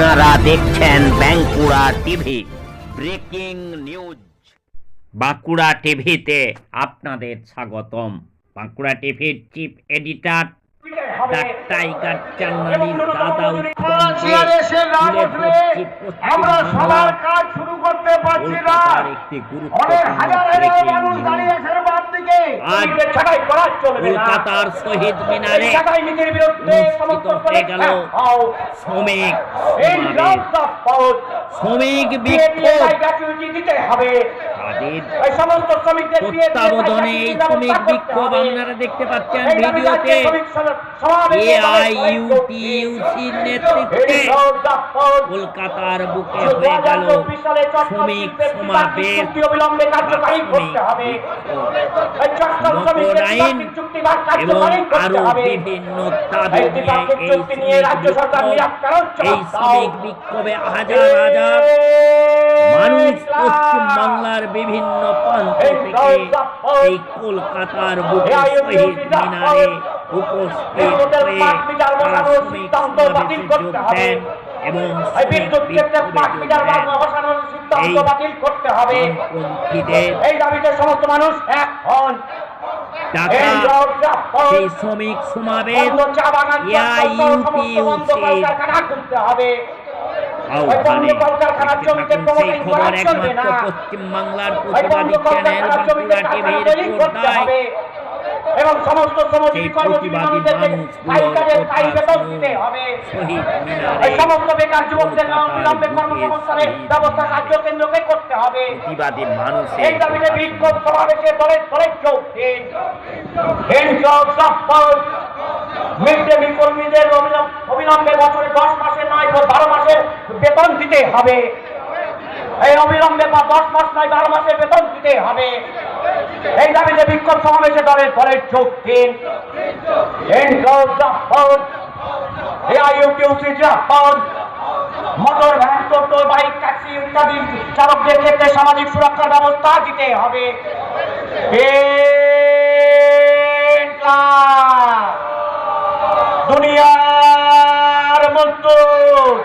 আপনারা দেখছেন Bankura TV. Breaking news. Bankura টিভিতে আপনাদের স্বাগতম। বাঁকুড়া টিভির চিফ এডিটর আমরা সবার কাজ শুরু করতে পারছি না। অনেক হাজার হাজার মানুষ দাঁড়িয়ে আজ কলকাতার শহীদ মিনারে অনুষ্ঠিত হয়ে গেল শ্রমিক শ্রমিক বিক্ষোভ। তাদের এই তত্ত্বাবধানে শ্রমিক বিক্ষোভ আপনারা দেখতে পাচ্ছেন ভিডিওতে এআইইউটিইউসির নেতৃত্বে কলকাতার বুকে হয়ে গেল শ্রমিক সমাবেশ। এবং আরও বিভিন্ন দাবি নিয়ে এই শ্রমিক বিক্ষোভ। হাজার হাজার বাংলার বিভিন্ন প্রান্ত থেকে এই কলকাতার বুকে শহীদ মিনারে উপস্থিত হয়ে তারা শ্রমিক সমাবেশে যোগ দেন এবং সেই শ্রমিক সমাবেশ আহ্বানে সেই খবর একমাত্র না। পশ্চিম বাংলার ওই বন্ধ প্রতিবাদী চ্যানেল বাঁকুড়া টিভির পর্দায় এবং সমস্ত শ্রমজীবী সেই কর্মজীবী প্রতিবাদী মানুষদেরকে মানুষগুলোর পাই বেতন দিতে হবে। এই সমস্ত বেকার যুবকদের নাম কর্মসংস্থানের ব্যবস্থা রাজ্য কেন্দ্রকে করতে হবে। প্রতিবাদী মানুষের এই দাবিতে বিক্ষোভ সমাবেশে দলে দলে যোগ দিন। হিংসক সাপ্পর মিড ডে মিল কর্মীদের অবিলম্ব- বছরে দশ মাসের নয় বারো মাসের বেতন দিতে হবে। এই অবিলম্বে বা দশ মাস নয়, বারো মাসের বেতন দিতে হবে। এই দাবিতে বিক্ষোভ সমাবেশে দলে দলে যোগ দিন। মোটর ভ্যান টোটো, বাইক, ট্যাক্সি ইত্যাদি চালকদের ক্ষেত্রে সামাজিক সুরক্ষার ব্যবস্থা দিতে হবে! দুনিয়ার মজদুর